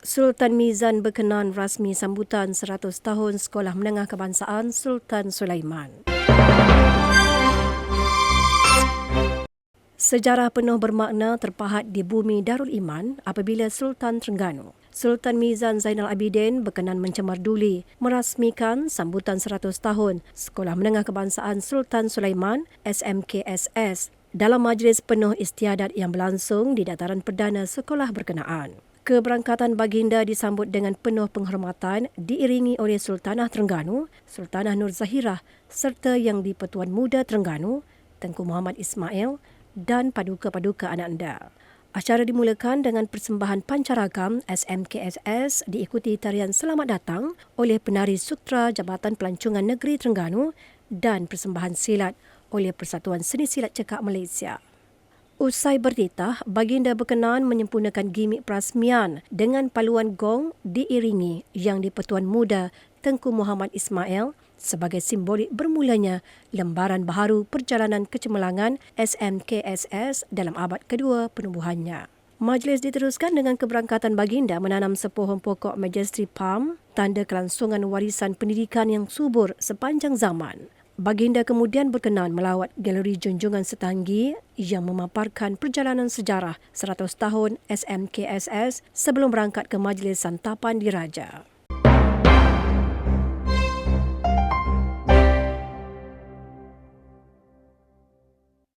Sultan Mizan berkenan rasmi sambutan 100 tahun Sekolah Menengah Kebangsaan Sultan Sulaiman. Sejarah penuh bermakna terpahat di bumi Darul Iman apabila Sultan Terengganu. Sultan Mizan Zainal Abidin berkenan mencemarduli merasmikan sambutan 100 tahun Sekolah Menengah Kebangsaan Sultan Sulaiman SMKSS dalam majlis penuh istiadat yang berlangsung di dataran perdana sekolah berkenaan keberangkatan baginda disambut dengan penuh penghormatan diiringi oleh Sultanah Terengganu, Sultanah Nur Zahirah serta Yang di-Pertuan Muda Terengganu, Tengku Muhammad Ismail dan paduka-paduka anak anda. Acara dimulakan dengan persembahan pancaragam SMKSS diikuti tarian selamat datang oleh penari sutra Jabatan Pelancongan Negeri Terengganu dan persembahan silat oleh Persatuan Seni Silat Cekak Malaysia. Usai bertitah, baginda berkenan menyempurnakan gimik perasmian dengan paluan gong diiringi yang di-Pertuan Muda Tengku Muhammad Ismail sebagai simbolik bermulanya lembaran baharu perjalanan kecemerlangan SMKSS dalam abad kedua penubuhannya. Majlis diteruskan dengan keberangkatan baginda menanam sepohon pokok Majesty Palm, tanda kelangsungan warisan pendidikan yang subur sepanjang zaman. Baginda kemudian berkenan melawat galeri junjungan setanggi yang memaparkan perjalanan sejarah 100 tahun SMKSS sebelum berangkat ke majlis santapan diraja.